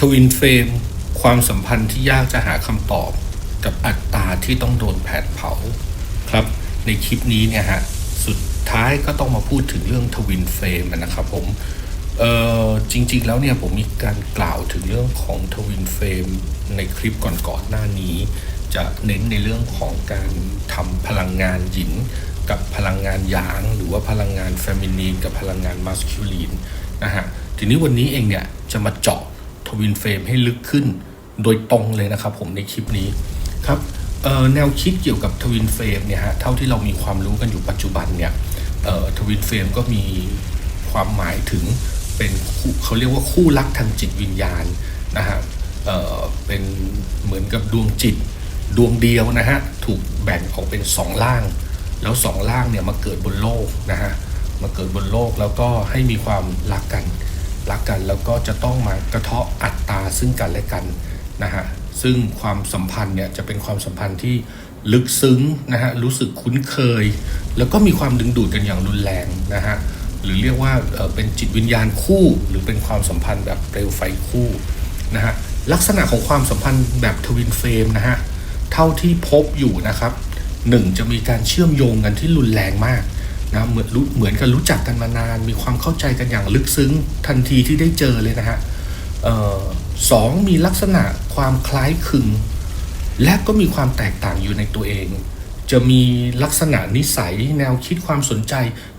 ทวินเฟรมความสัมพันธ์ที่ยากจะหาคำตอบ กับอัตราที่ต้องโดนแผดเผาครับ ในคลิปนี้เนี่ยฮะ สุดท้ายก็ต้องมาพูดถึงเรื่องทวินเฟรมนะครับผมเออจริง ๆ แล้วเนี่ยผมมีการกล่าวถึงเรื่องของทวินเฟรมในคลิปก่อนๆหน้านี้ จะเน้นในเรื่องของการทำพลังงานหยิน กับพลังงานหยาง หรือว่าพลังงานเฟมินีนกับพลังงานมัสคิลีนนะฮะทีนี้วันนี้เองเนี่ยจะมาเจาะ ทวินเฟรมให้ลึกขึ้น โดยตรงเลยนะครับผมในคลิปนี้ครับแนวคิดเกี่ยวกับทวินเฟรมเนี่ยฮะเท่าที่เรามีความรู้กันอยู่ปัจจุบันเนี่ยทวินเฟรมก็มีความหมายถึงเป็นเขาเรียกว่าคู่รักทางจิตวิญญาณนะฮะเเป็นเหมือนกับดวงจิตดวงเดียวนะฮะถูกแบ่งออกเป็นสองล่าง แล้วสองล่างเนี่ยมาเกิดบนโลกนะฮะมาเกิดบนโลกแล้วก็ให้มีความรักกัน รักกันแล้วก็จะต้องมากระเทาะอัตตาซึ่งกันและกันนะฮะซึ่งความสัมพันธ์เนี่ยจะเป็นความสัมพันธ์ที่ลึกซึ้งนะฮะรู้สึกคุ้นเคย แล้วก็มีความดึงดูดกันอย่างรุนแรงนะฮะหรือเรียกว่าเอ่อเป็นจิตวิญญาณคู่ หรือเป็นความสัมพันธ์แบบเปลวไฟคู่นะฮะลักษณะของความสัมพันธ์แบบทวินเฟรมนะฮะเท่าที่พบอยู่นะครับหนึ่งจะมีการเชื่อมโยงกันที่รุนแรงมาก นะเหมือนรู้เหมือนกับรู้จักกันมานาน มีความเข้าใจกันอย่างลึกซึ้งทันทีที่ได้เจอเลยนะฮะออสองมีลักษณะความคล้ายคลึง และก็มีความแตกต่างอยู่ในตัวเอง จะมีลักษณะนิสัยแนวคิดความสนใจ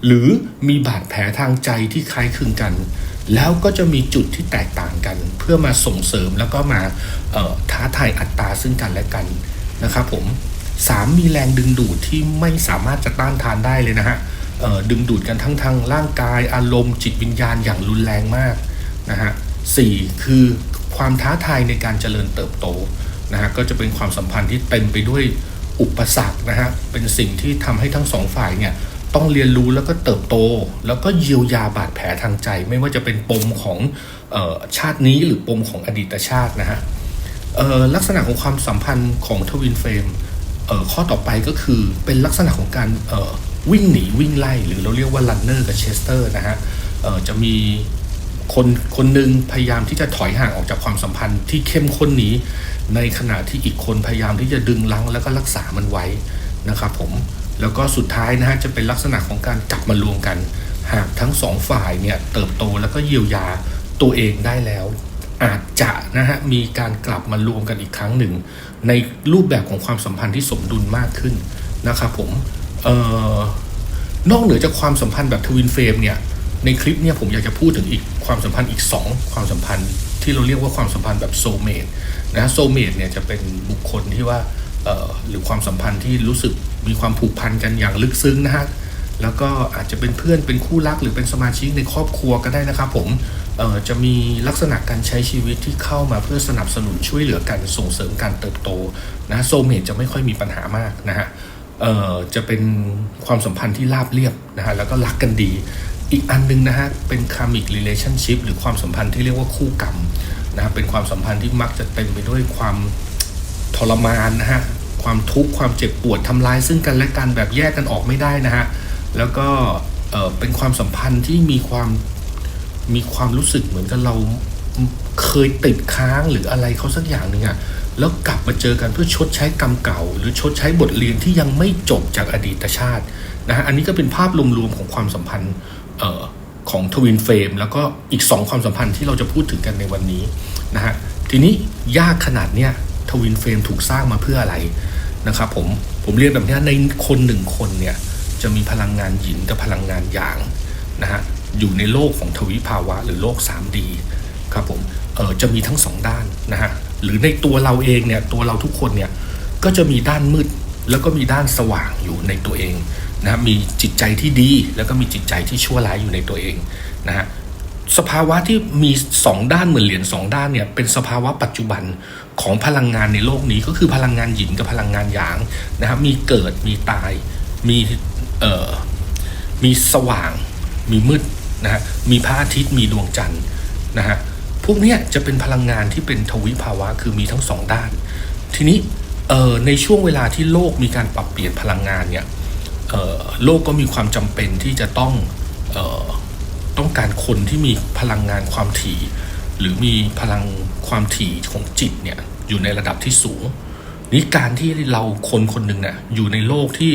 หรือมีบาดแผลทางใจที่คล้ายคลึงกัน แล้วก็จะมีจุดที่แตกต่างกัน เพื่อมาส่งเสริมแล้วก็มาท้าทายอัตราซึ่งกันและกันนะครับผมสามมีแรงดึงดูดที่ไม่สามารถจะต้านทานได้เลยนะฮะ ดึงดูดกันทั้งทางร่างกายอารมณ์จิตวิญญาณอย่างรุนแรงมากนะฮะสี่คือความท้าทายในการเจริญเติบโตนะฮะก็จะเป็นความสัมพันธ์ที่เต็มไปด้วยอุปสรรคนะฮะเป็นสิ่งที่ทำให้ทั้งสองฝ่ายเนี่ยต้องเรียนรู้แล้วก็เติบโต แล้วก็เยียวยาบาดแผลทางใจ ไม่ว่าจะเป็นปมของออชาตินี้หรือปมของอดีตชาตินะฮะลักษณะของความสัมพันธ์ของทวินเฟรมข้อต่อไปก็คือเป็นลักษณะของการ วิ่งหนีวิ่งไล่หรือเราเรียกว่าลันเนอร์กับเชสเตอร์นะฮะจะมีคนคนหนึ่งพยายามที่จะถอยห่างออกจากความสัมพันธ์ที่เข้มข้นนี้ ในขณะที่อีกคนพยายามที่จะดึงลังแล้วก็รักษามันไว้นะครับผมแล้วก็สุดท้ายนะฮะจะเป็นลักษณะของการกลับมารวมกัน หากทั้งสองฝ่ายเนี่ยเติบโตแล้วก็เยียวยาตัวเองได้แล้ว อาจจะนะฮะมีการกลับมารวมกันอีกครั้งหนึ่ง ในรูปแบบของความสัมพันธ์ที่สมดุลมากขึ้นนะครับผม นอกเหนือจากความสัมพันธ์แบบทวินเฟรมเนี่ย ในคลิปเนี่ยผมอยากจะพูดถึงอีกความสัมพันธ์อีก 2 ความสัมพันธ์ที่เราเรียกว่าความสัมพันธ์แบบโซเมดนะโซเมดเนี่ยจะเป็นบุคคลที่ว่าหรือความสัมพันธ์ที่รู้สึกมีความผูกพันกันอย่างลึกซึ้งนะฮะแล้วก็อาจจะเป็นเพื่อนเป็นคู่รักหรือเป็นสมาชิกในครอบครัวก็ได้นะครับผมจะมีลักษณะการใช้ชีวิตที่เข้ามาเพื่อสนับสนุนช่วยเหลือกันส่งเสริมการเติบโตนะโซเมตจะไม่ค่อยมีปัญหามากนะฮะ จะเป็นความสัมพันธ์ที่ราบเรียบนะฮะแล้วก็รักกันดี อีกอันหนึงนะฮะเป็นคามิก relationship หรือความสัมพันธ์ที่เรียกว่าคู่กรรมนะฮะเป็นความสัมพันธ์ที่มักจะเต็มไปด้วยความทรมานนะฮะความทุกข์ความเจ็บปวดทำลายซึ่งกันและกันแบบแยกกันออกไม่ได้นะฮะแล้วก็เอ่อเป็นความสัมพันธ์ที่มีความมีความรู้สึกเหมือนกับเราเคยติดค้างหรืออะไรเขาสักอย่างหนึ่งอะ แล้วกลับมาเจอกันเพื่อชดใช้กรรมเก่า หรือชดใช้บทเรียนที่ยังไม่จบจากอดีตชาตินะฮะอันนี้ก็เป็นภาพรวมๆของความสัมพันธ์ของทวินเฟรมแล้วก็อีกสองความสัมพันธ์ที่เราจะพูดถึงกันในวันนี้นะฮะทีนี้ยากขนาดเนี้ยทวินเฟรมถูกสร้างมาเพื่ออะไรนะครับผมผมเรียนแบบนี้ในคนหนึ่งคนเนี่ยจะมีพลังงานหยินกับพลังงานหยางนะฮะอยู่ในโลกของทวิภาวะหรือโลก 3D ครับผมเออจะมีทั้งสองด้านนะฮะ หรือในตัวเราเองเนี่ยตัวเราทุกคนเนี่ยก็จะมีด้านมืดแล้วก็มีด้านสว่างอยู่ในตัวเองนะมีจิตใจที่ดีแล้วก็มีจิตใจที่ชั่วร้ายอยู่ในตัวเองนะฮะสภาวะที่มีสองด้านเหมือนเหรียญสองด้านเนี่ยเป็นสภาวะปัจจุบันของพลังงานในโลกนี้ก็คือพลังงานหยินกับพลังงานหยางนะครับมีเกิดมีตาย มีเอ่อมีสว่าง มีมืดนะฮะมีพระอาทิตย์มีดวงจันทร์นะฮะ พวกนี้จะเป็นพลังงานที่เป็นทวิภาวะคือมีทั้งสองด้าน ทีนี้เออในช่วงเวลาที่โลกมีการปรับเปลี่ยนพลังงานเนี่ยโลกก็มีความจำเป็นที่จะต้องออต้องการคนที่มีพลังงานความถี่ หรือมีพลังความถี่ของจิตเนี่ยอยู่ในระดับที่สูงนี่การที่เราคนคนหนึ่งเนี่ยอยู่ในโลกที่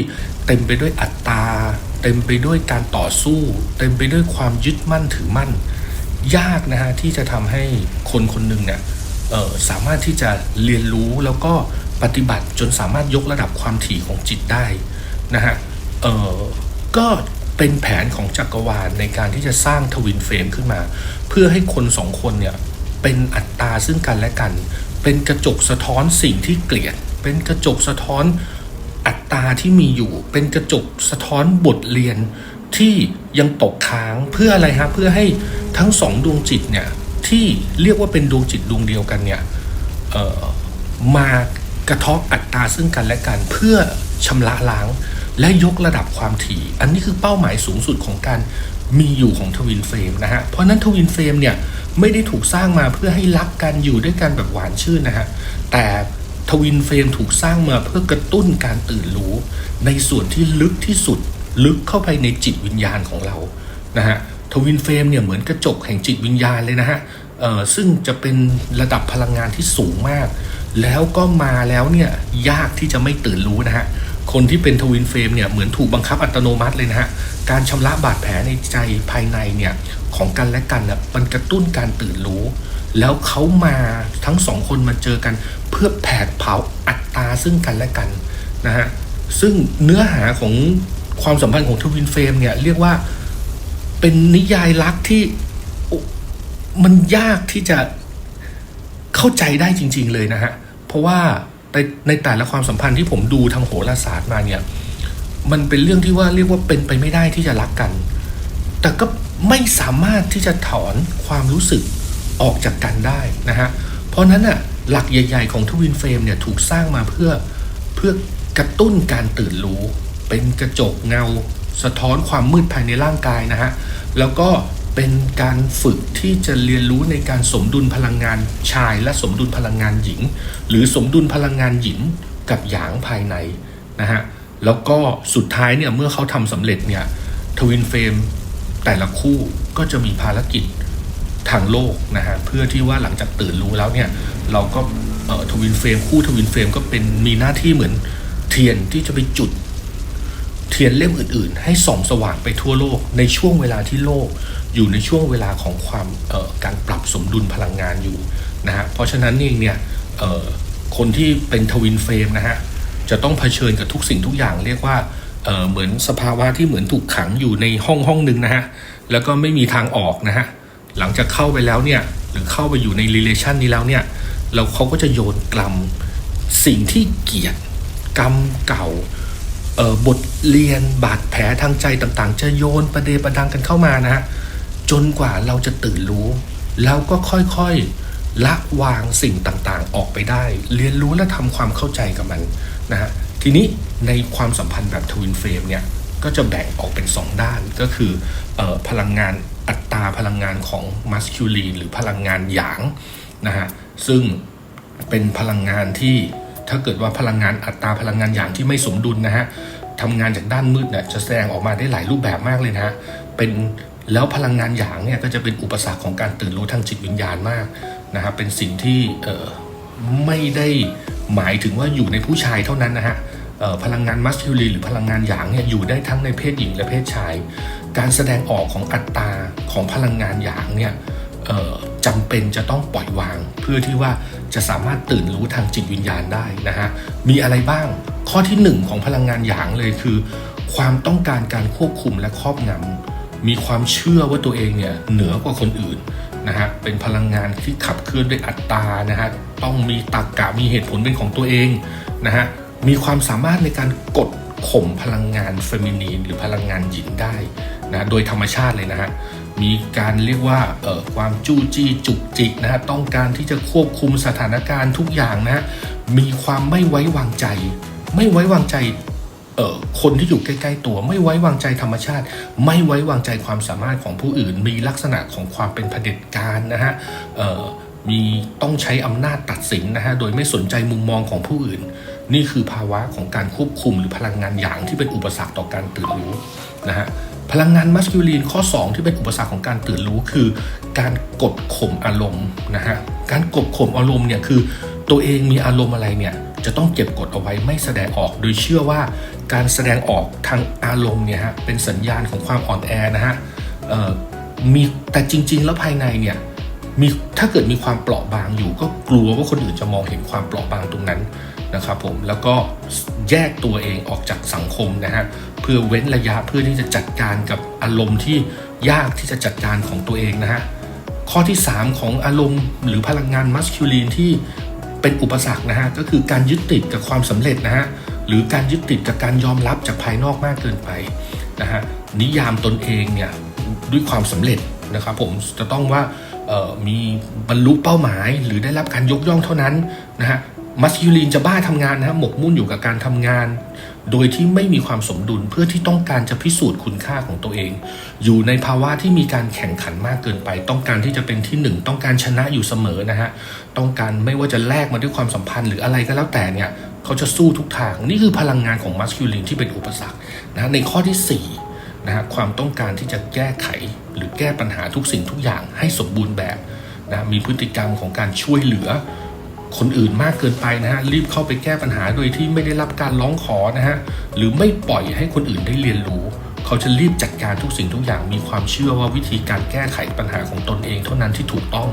เต็มไปด้วยอัตตา เต็มไปด้วยการต่อสู้ เต็มไปด้วยความยึดมั่นถือมั่น ยากนะฮะที่จะทำให้คนคนหนึ่งเนี่ยสามารถที่จะเรียนรู้แล้วก็ปฏิบัติจนสามารถยกระดับความถี่ของจิตได้นะฮะก็เป็นแผนของจักรวาลในการที่จะสร้างทวินเฟรมขึ้นมา เพื่อให้คนสองคนเนี่ยเป็นอัตตาซึ่งกันและกัน เป็นกระจกสะท้อนสิ่งที่เกลียด เป็นกระจกสะท้อนอัตราที่มีอยู่ เป็นกระจกสะท้อนบทเรียน ที่ยังตกค้างเพื่ออะไรฮะเพื่อให้ทั้งสองดวงจิตเนี่ยที่เรียกว่าเป็นดวงจิตดวงเดียวกันเนี่ยมากระทบอัตราซึ่งกันและกันเพื่อชำระล้างและยกระดับความถี่ อันนี้คือเป้าหมายสูงสุดของการมีอยู่ของทวินเฟรมนะฮะ เพราะนั้นทวินเฟรมเนี่ยไม่ได้ถูกสร้างมาเพื่อให้รักกันอยู่ด้วยกันแบบหวานชื่นนะฮะ แต่ทวินเฟรมถูกสร้างมาเพื่อกระตุ้นการตื่นรู้ ในส่วนที่ลึกที่สุด ลึกเข้าไปในจิตวิญญาณของเรานะฮะทวินเฟรมเนี่ยเหมือนกระจกแห่งจิตวิญญาณเลยนะฮะซึ่งจะเป็นระดับพลังงานที่สูงมาก แล้วก็มาแล้วเนี่ยยากที่จะไม่ตื่นรู้นะฮะคนที่เป็นทวินเฟรมเนี่ยเหมือนถูกบังคับอัตโนมัติเลยนะฮะการชำระบาดแผลในใจภายในเนี่ยของกันและกันน่ะมันกระตุ้นการตื่นรู้ แล้วเขามาทั้งสองคนมาเจอกัน เพื่อแผดเผาอัตตาซึ่งกันและกันนะฮะซึ่งเนื้อหาของ ความสัมพันธ์ของทวินเฟรมเนี่ยเรียกว่าเป็นนิยายรักที่มันยากที่จะเข้าใจได้จริง ๆ เลยนะฮะ เพราะว่าในในแต่ละความสัมพันธ์ที่ผมดูทางโหราศาสตร์มาเนี่ย มันเป็นเรื่องที่ว่าเรียกว่าเป็นไปไม่ได้ที่จะรักกัน แต่ก็ไม่สามารถที่จะถอนความรู้สึกออกจากกันได้นะฮะ เพราะนั้นน่ะหลักใหญ่ ๆ ของทวินเฟรมเนี่ยถูกสร้างมาเพื่อเพื่อกระตุ้นการตื่นรู้ เป็นกระจกเงาสะท้อนความมืดภายในร่างกายนะฮะ แล้วก็เป็นการฝึกที่จะเรียนรู้ในการสมดุลพลังงานชาย และสมดุลพลังงานหญิง หรือสมดุลพลังงานหญิงกับหยางภายในนะฮะ แล้วก็สุดท้ายเนี่ยเมื่อเขาทำสำเร็จเนี่ยทวินเฟรมแต่ละคู่ก็จะมีภารกิจทางโลกนะฮะเพื่อที่ว่าหลังจากตื่นรู้แล้วเนี่ยเราก็ทวินเฟรมคู่ทวินเฟรมก็เป็นมีหน้าที่เหมือนเทียนที่จะไปจุด เทียนเล่มอื่นๆ ให้ส่องสว่างไปทั่วโลก ในช่วงเวลาที่โลก อยู่ในช่วงเวลาของความการปรับสมดุลพลังงานอยู่นะฮะเพราะฉะนั้นเองเนี่ยคนที่เป็นทวินเฟรมนะฮะจะต้องเผชิญกับทุกสิ่งทุกอย่างเรียกว่าเเหมือนสภาวะที่เหมือนถูกขังอยู่ในห้องห้องหนึ่งนะฮะแล้วก็ไม่มีทางออกนะฮะหลังจากเข้าไปแล้วเนี่ยหรือเข้าไปอยู่ใน relation นี้แล้วเนี่ยเราเขาก็จะโยนกรรมสิ่งที่เกลียดกรรมเก่า บทเรียนบาดแผลทางใจต่างๆ จะโยนประเดประดังกันเข้ามานะฮะจนกว่าเราจะตื่นรู้แล้วก็ค่อยๆละวางสิ่งต่างๆ ออกไปได้ เรียนรู้และทำความเข้าใจกับมันนะฮะทีนี้ในความสัมพันธ์แบบทวินเฟรมเนี่ยก็จะแบ่งออกเป็น 2 ด้านก็คือออพลังงานอัตราพลังงานของมัสคิวลีนหรือพลังงานหยางนะฮะซึ่งเป็นพลังงานที่ ถ้าเกิดว่าพลังงานอัตราพลังงานหยางที่ไม่สมดุลนะฮะทำงานจากด้านมืดเนี่ยจะแสดงออกมาได้หลายรูปแบบมากเลยนะฮะเป็นแล้วพลังงานหยางเนี่ยก็จะเป็นอุปสรรคของการตื่นรู้ทางจิตวิญญาณมากนะครับเป็นสิ่งที่ไม่ได้หมายถึงว่าอยู่ในผู้ชายเท่านั้นนะฮะพลังงานมัสคิวลีนหรือพลังงานหยางเนี่ยอยู่ได้ทั้งในเพศหญิงและเพศชาย การแสดงออกของอัตราของพลังงานหยางเนี่ย จำเป็นจะต้องปล่อยวาง เพื่อที่ว่าจะสามารถตื่นรู้ทางจิตวิญญาณได้นะฮะมีอะไรบ้าง ข้อที่หนึ่งของพลังงานหยางเลยคือ ความต้องการการควบคุมและครอบงำมีความเชื่อว่าตัวเองเนี่ยเหนือกว่าคนอื่นนะฮะเป็นพลังงานที่ขับเคลื่อนด้วยอัตตานะฮะต้องมีตรรกะมีเหตุผลเป็นของตัวเองนะฮะมีความสามารถในการกดข่มพลังงานเฟมินีนหรือพลังงานหญิงได้นะโดยธรรมชาติเลยนะฮะ มีการเรียกว่าเออความจู้จี้จุกจิกนะฮะต้องการที่จะควบคุมสถานการณ์ทุกอย่างนะฮะมีความไม่ไว้วางใจ ไม่ไว้วางใจเออคนที่อยู่ใกล้ๆ ตัวไม่ไว้วางใจธรรมชาติ ไม่ไว้วางใจความสามารถของผู้อื่น มีลักษณะของความเป็นเผด็จการนะฮะเออมีต้องใช้อำนาจตัดสินนะฮะโดยไม่สนใจมุมมองของผู้อื่น นี่คือภาวะของการควบคุมหรือพลังงานหยางที่เป็นอุปสรรคต่อการตื่นรู้นะฮะ พลังงานมัสคิวลีนข้อ 2 ที่เป็นอุปสรรคของการตื่นรู้คือ การกดข่มอารมณ์นะฮะการกดข่มอารมณ์เนี่ยคือ ตัวเองมีอารมณ์อะไรเนี่ยจะต้องเก็บกดเอาไว้ไม่แสดงออก โดยเชื่อว่าการแสดงออกทางอารมณ์เนี่ยฮะเป็นสัญญาณของความอ่อนแอนะฮะมีแต่จริง ๆ แล้วภายในเนี่ย มีถ้าเกิดมีความเปราะบางอยู่ ก็กลัวว่าคนอื่นจะมองเห็นความเปราะบางตรงนั้นนะครับผมแล้วก็แยกตัวเองออกจากสังคมนะฮะเพื่อเว้นระยะเพื่อที่จะจัดการกับอารมณ์ที่ยากที่จะจัดการของตัวเองนะฮะข้อที่ 3 ของอารมณ์หรือพลังงานมัสคิวลีนที่เป็นอุปสรรคนะฮะก็คือการยึดติดกับความสำเร็จนะฮะหรือการยึดติดกับการยอมรับจากภายนอกมากเกินไปนะฮะนิยามตนเองเนี่ยด้วยความสำเร็จนะครับผมจะต้องว่า มีบรรลุเป้าหมาย หรือได้รับการยกย่องเท่านั้นนะฮะมัสคิลีนจะบ้าทำงานนะฮะหมกมุ่นอยู่กับการทำงาน โดยที่ไม่มีความสมดุลเพื่อที่ต้องการจะพิสูจน์คุณค่าของตัวเอง อยู่ในภาวะที่มีการแข่งขันมากเกินไป ต้องการที่จะเป็นที่หนึ่งต้องการชนะอยู่เสมอนะฮะต้องการไม่ว่าจะแลกมาด้วยความสัมพันธ์หรืออะไรก็แล้วแต่เนี่ยเขาจะสู้ทุกทาง นี่คือพลังงานของมัสคิวลินที่เป็นอุปสรรคนะในข้อที่4นะฮะความต้องการที่จะแก้ไข หรือแก้ปัญหาทุกสิ่งทุกอย่างให้สมบูรณ์แบบนะมีพฤติกรรมของการช่วยเหลือ คนอื่นมากเกินไปนะฮะรีบเข้าไปแก้ปัญหาโดยที่ไม่ได้รับการร้องขอนะฮะหรือไม่ปล่อยให้คนอื่นได้เรียนรู้ เขาจะรีบจัดการทุกสิ่งทุกอย่างมีความเชื่อว่าวิธีการแก้ไขปัญหาของตนเองเท่านั้นที่ถูกต้อง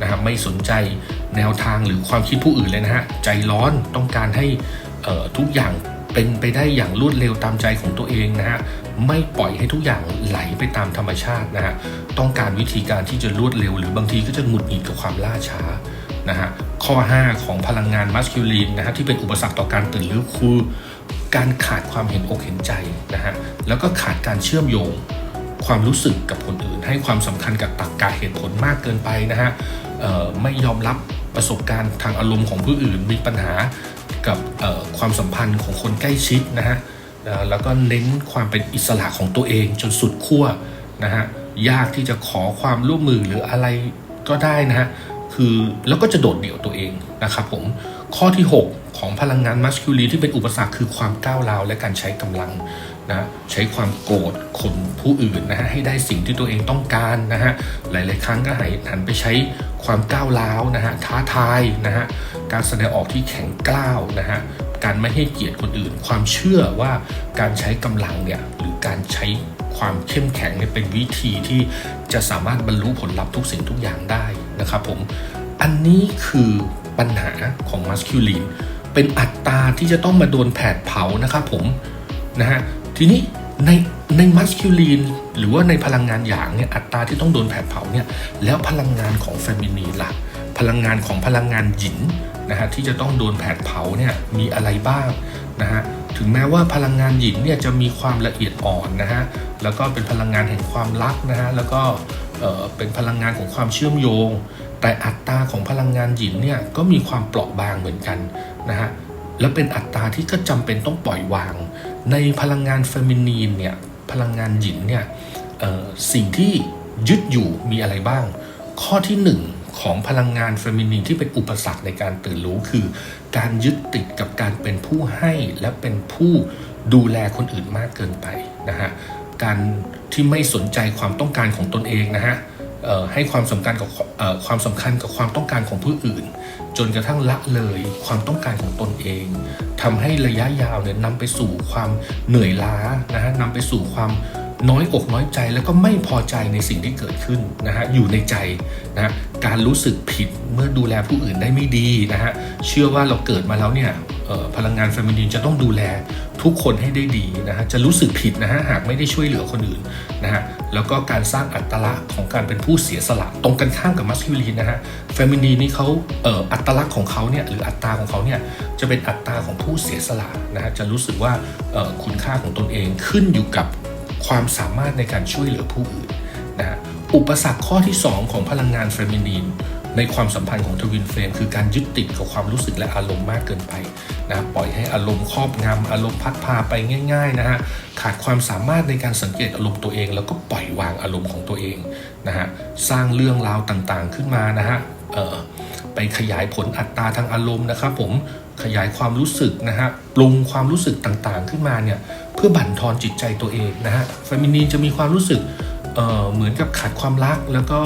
นะฮะไม่สนใจแนวทางหรือความคิดผู้อื่นเลยนะฮะใจร้อนต้องการให้ทุกอย่างเป็นไปได้อย่างรวดเร็วตามใจของตัวเองนะฮะ ไม่ปล่อยให้ทุกอย่างไหลไปตามธรรมชาตินะฮะต้องการวิธีการที่จะรวดเร็ว หรือบางทีก็จะหงุดหงิดกับความล่าช้านะฮะข้อ 5 ของพลังงานมัสคิวลีนนะฮะที่เป็นอุปสรรคต่อการตื่นรู้คือการขาดความเห็นอกเห็นใจนะฮะแล้วก็ขาดการเชื่อมโยงความรู้สึกกับคนอื่น ให้ความสำคัญกับตรรกะเหตุผลมากเกินไปนะฮะไม่ยอมรับประสบการณ์ทางอารมณ์ของผู้อื่น มีปัญหากับความสัมพันธ์ของคนใกล้ชิดนะฮะ แล้วก็เน้นความเป็นอิสระของตัวเองจนสุดขั้วนะฮะยากที่จะขอความร่วมมือหรืออะไรก็ได้นะฮะคือแล้วก็จะโดดเดี่ยวตัวเองนะครับผมข้อที่ 6 ของพลังงานมัสคิวลีที่เป็นอุปสรรคคือความก้าวร้าวและการใช้กำลังนะใช้ความโกรธข่มผู้อื่นนะฮะให้ได้สิ่งที่ตัวเองต้องการนะฮะหลายๆ ครั้งก็หันไปใช้ความก้าวร้าวนะฮะท้าทายนะฮะการแสดงออกที่แข็งกร้าวนะฮะ การไม่ให้เกียรติคนอื่น ความเชื่อว่าการใช้กำลังเนี่ยหรือการใช้ความเข้มแข็งเนี่ยเป็นวิธีที่จะสามารถบรรลุผลลัพธ์ทุกสิ่งทุกอย่างได้นะครับผมอันนี้คือปัญหาของมัสคิวลีนเป็นอัตราที่จะต้องมาโดนแผดเผานะครับผมนะฮะทีนี้ในในมัสคิวลีนหรือว่าในพลังงานหยางเนี่ยอัตราที่ต้องโดนแผดเผาเนี่ยแล้วพลังงานของเฟมินีนล่ะพลังงานของพลังงานหยิน นะฮะที่จะต้องโดนแผดเผาเนี่ยมีอะไรบ้างนะฮะถึงแม้ว่าพลังงานหยินเนี่ยจะมีความละเอียดอ่อนนะฮะแล้วก็เป็นพลังงานแห่งความรักนะฮะแล้วก็เเป็นพลังงานของความเชื่อมโยง แต่อัตราของพลังงานหยินเนี่ยก็มีความเปราะบางเหมือนกันนะฮะแล้วเป็นอัตราที่ก็จำเป็นต้องปล่อยวาง ในพลังงานเฟมินีนเนี่ยพลังงานหยินเนี่ยสิ่งที่ยึดอยู่มีอะไรบ้าง ข้อที่หนึ่ง ของพลังงานเฟมินีนที่เป็นอุปสรรคในการตื่นรู้คือ การยึดติดกับการเป็นผู้ให้และเป็นผู้ดูแลคนอื่นมากเกินไปนะฮะการที่ไม่สนใจความต้องการของตนเองนะฮะให้ความสำคัญกับความสำคัญกับความต้องการของผู้อื่น จนกระทั่งละเลยความต้องการของตนเองทำให้ระยะยาวเนี่ยนำไปสู่ความเหนื่อยล้านะฮะนำไปสู่ความ น้อยอกน้อยใจแล้วก็ไม่พอใจในสิ่งที่เกิดขึ้นนะฮะอยู่ในใจนะะการรู้สึกผิดเมื่อดูแลผู้อื่นได้ไม่ดีนะฮะเชื่อว่าเราเกิดมาแล้วเนี่ยพลังงานเฟมินีนจะต้องดูแลทุกคนให้ได้ดีนะฮะจะรู้สึกผิดนะฮะหากไม่ได้ช่วยเหลือคนอื่นนะฮะแล้วก็การสร้างอัตลักษณ์ของการเป็นผู้เสียสละ ตรงกันข้ามกับมัสคิวลีนนะฮะเฟมินีนนี่เขาเอ่ออัตลักษณ์ของเขาเนี่ยหรืออัตราของเขาเนี่ยจะเป็นอัตราของผู้เสียสละนะฮะจะรู้สึกว่าออคุณค่าของตนเองขึ้นอยู่กับ ความสามารถในการช่วยเหลือผู้อื่นนะอุปสรรคข้อที่ 2 ของพลังงานเฟมินีนในความสัมพันธ์ของทวินเฟลมคือการยึดติดกับความรู้สึกและอารมณ์มากเกินไปนะปล่อยให้อารมณ์ครอบงำอารมณ์พัดพาไปง่ายๆนะฮะขาดความสามารถในการสังเกตอารมณ์ตัวเอง แล้วก็ปล่อยวางอารมณ์ของตัวเองนะฮะสร้างเรื่องราวต่างๆขึ้นมานะฮะเออไปขยายผลอัตราทางอารมณ์นะครับผมขยายความรู้สึกนะฮะปรุงความรู้สึกต่างๆขึ้นมาเนี่ย เพื่อบั่นทอนจิตใจตัวเองนะฮะเฟมินีจะมีความรู้สึกเเหมือนกับขาดความรักแล้วก็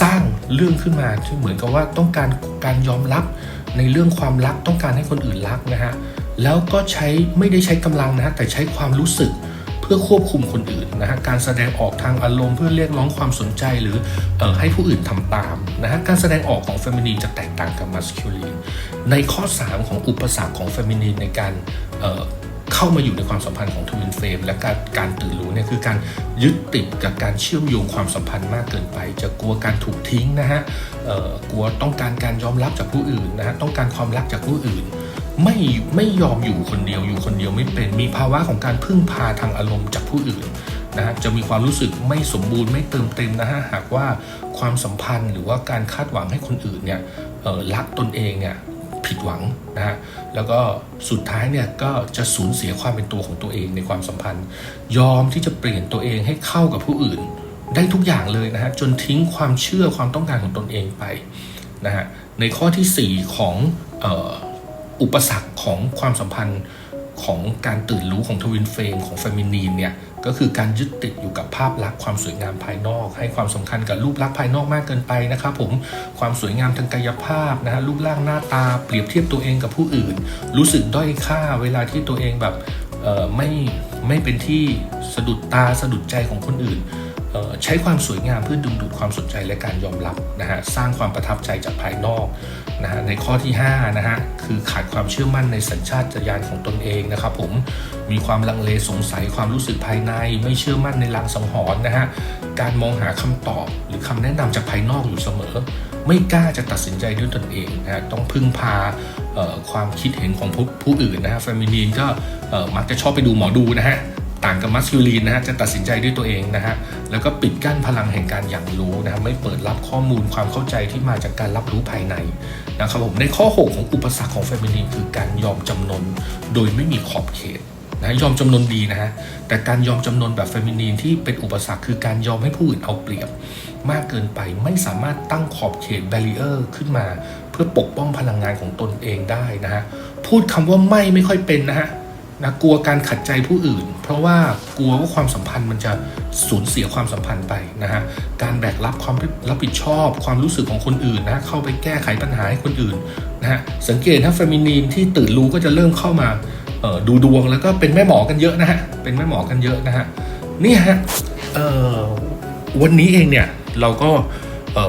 สร้างเรื่องขึ้นมาที่เหมือนกับว่าต้องการการยอมรับในเรื่องความรักต้องการให้คนอื่นรักนะฮะแล้วก็ใช้ไม่ได้ใช้กำลังนะฮะแต่ใช้ความรู้สึกเพื่อควบคุมคนอื่นนะฮะการแสดงออกทางอารมณ์เพื่อเรียกร้องความสนใจหรือออให้ผู้อื่นทำตามนะฮะการแสดงออกของเฟมินีนจะแตกต่างกับมัสคิลีนในข้อ 3 ของอุปสรรคของเฟมินีนในการ เข้ามาอยู่ในความสัมพันธ์ของทวินเฟรมและการการตื่นรู้เนี่ยคือการยึดติดกับการเชื่อมโยงความสัมพันธ์มากเกินไป จะกลัวการถูกทิ้งนะฮะกลัวต้องการการยอมรับจากผู้อื่นนะฮะต้องการความรักจากผู้อื่น ไม่ไม่ยอมอยู่คนเดียวอยู่คนเดียวไม่เป็นมีภาวะของการพึ่งพาทางอารมณ์จากผู้อื่นนะฮะจะมีความรู้สึกไม่สมบูรณ์ไม่เติมเต็มนะฮะหากว่าความสัมพันธ์หรือว่าการคาดหวังให้คนอื่นเนี่ยรักตนเองเนี่ย ผิดหวังนะฮะแล้วก็สุดท้ายเนี่ยก็จะสูญเสียความเป็นตัวของตัวเองในความสัมพันธ์ ยอมที่จะเปลี่ยนตัวเองให้เข้ากับผู้อื่น ได้ทุกอย่างเลยนะฮะจนทิ้งความเชื่อความต้องการของตนเองไปนะฮะในข้อทีสี่4 ของอออุปสรรคของความสัมพันธ์ของการตื่นรู้ของทวินเฟมของเฟมินีนเนี่ย ก็คือการยึดติดอยู่กับภาพลักษณ์ความสวยงามภายนอก ให้ความสำคัญกับรูปลักษณ์ภายนอกมากเกินไปนะครับผมความสวยงามทางกายภาพนะฮะรูปร่างหน้าตา เปรียบเทียบตัวเองกับผู้อื่น รู้สึกด้อยค่าเวลาที่ตัวเองแบบไม่ไม่เป็นที่สะดุดตาสะดุดใจของคนอื่น ใช้ความสวยงามเพื่อดึงดูดความสนใจและการยอมรับนะฮะสร้างความประทับใจจากภายนอกนะฮะในข้อที่5นะฮะคือขาดความเชื่อมั่นในสัญชาตญาณของตนเองนะครับผมมีความลังเลสงสัยความรู้สึกภายใน ไม่เชื่อมั่นในลางสังหรณ์นะฮะการมองหาคำตอบหรือคำแนะนำจากภายนอกอยู่เสมอ ไม่กล้าจะตัดสินใจด้วยตนเองนะฮะต้องพึ่งพาความคิดเห็นของผู้ผอื่นนะฮะเฟมินีนก็มักจะชอบไปดูหมอดูนะฮะ ต่างกับมัสคิลีนนะฮะจะตัดสินใจด้วยตัวเองนะฮะแล้วก็ปิดกั้นพลังแห่งการอย่างรู้นะฮะไม่เปิดรับข้อมูลความเข้าใจที่มาจากการรับรู้ภายในนะครับผมในข้อ 6 ของอุปสรรคของเฟมินีนคือการยอมจำนนโดยไม่มีขอบเขตนะยอมจำนนดีนะฮะแต่การยอมจำนนแบบเฟมินีนที่เป็นอุปสรรคคือการยอมให้ผู้อื่นเอาเปรียบ มากเกินไปไม่สามารถตั้งขอบเขต b บ r ร e เออร์ขึ้นมา เพื่อปกป้องพลังงานของตนเองได้นะฮะพูดคำว่าไม่ไม่ค่อยเป็นนะฮะ นะกลัวการขัดใจผู้อื่น เพราะว่ากลัวว่าความสัมพันธ์มันจะสูญเสียความสัมพันธ์ไปนะฮะการแบกรับความรับผิดชอบ ความรู้สึกของคนอื่นนะเข้าไปแก้ไขปัญหาให้คนอื่นนะฮะสังเกตถ้าเฟมินีนที่ตื่นรู้ก็จะเริ่มเข้ามาดูดวงแล้วก็เป็นแม่หมอกันเยอะนะฮะเป็นแม่หมอกันเยอะนะฮะนี่ฮะวันนี้เองเนี่ยเราก็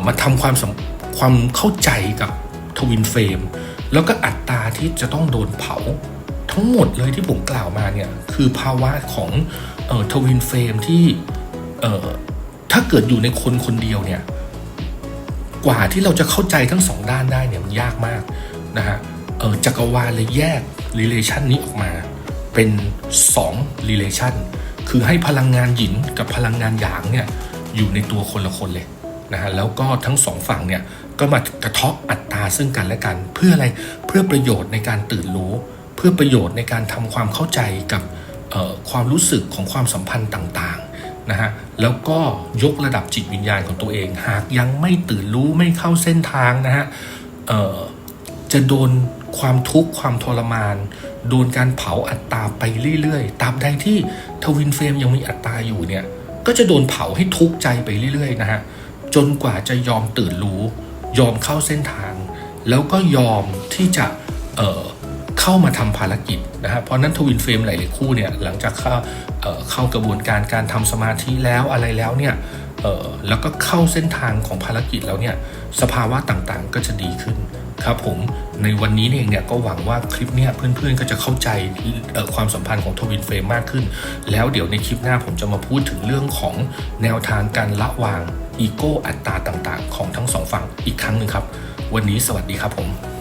มาทำความสัมความเข้าใจกับทวินเฟรมแล้วก็อัตราที่จะต้องโดนเผา ทั้งหมดเลยที่ผมกล่าวมาเนี่ยคือภาวะของเอ่อทวินเฟรมที่เอ่อถ้าเกิดอยู่ในคนคนเดียวเนี่ยกว่าที่เราจะเข้าใจทั้งสองด้านได้เนี่ยมันยากมากนะฮะเออจักรวาลเลยแยก relation นี้ออกมาเป็น2 relation คือให้พลังงานหยินกับพลังงานหยางเนี่ยอยู่ในตัวคนละคนเลยนะฮะแล้วก็ทั้งสองฝั่งเนี่ยก็มากระทาะอัตราซึ่งกันและกัน เพื่ออะไรเพื่อประโยชน์ในการตื่นรู้ เพื่อประโยชน์ในการทำความเข้าใจกับความรู้สึกของความสัมพันธ์ต่างๆนะฮะแล้วก็ยกระดับจิตวิญญาณของตัวเอง หากยังไม่ตื่นรู้ไม่เข้าเส้นทางนะฮะจะโดนความทุกข์ความทรมาน โดนการเผาอัตราไปเรื่อยๆตาบใดที่ทวินเฟรมยังมีอัตราอยู่เนี่ยก็จะโดนเผาให้ทุกข์ใจไปเรื่อยๆนะฮะจนกว่าจะยอมตื่นรู้ ยอมเข้าเส้นทาง แล้วก็ยอมที่จะเออ เข้ามาทำภารกิจนะฮะเพราะนั้นทวินเฟรมหลายๆคู่เนี่ยหลังจากเข้าเข้ากระบวนการการทำสมาธิแล้วอะไรแล้วเนี่ยแล้วก็เข้าเส้นทางของภารกิจแล้วเนี่ยสภาวะต่างๆก็จะดีขึ้นครับผมในวันนี้เองเนี่ยก็หวังว่าคลิปเนี่ยเพื่อนๆก็จะเข้าใจความสัมพันธ์ของทวินเฟรมมากขึ้น แล้วเดี๋ยวในคลิปหน้าผมจะมาพูดถึงเรื่องของแนวทางการละวางอีโก้อัตราต่างๆ ของทั้งสองฝั่งอีกครั้งหนึ่งครับ วันนี้สวัสดีครับผม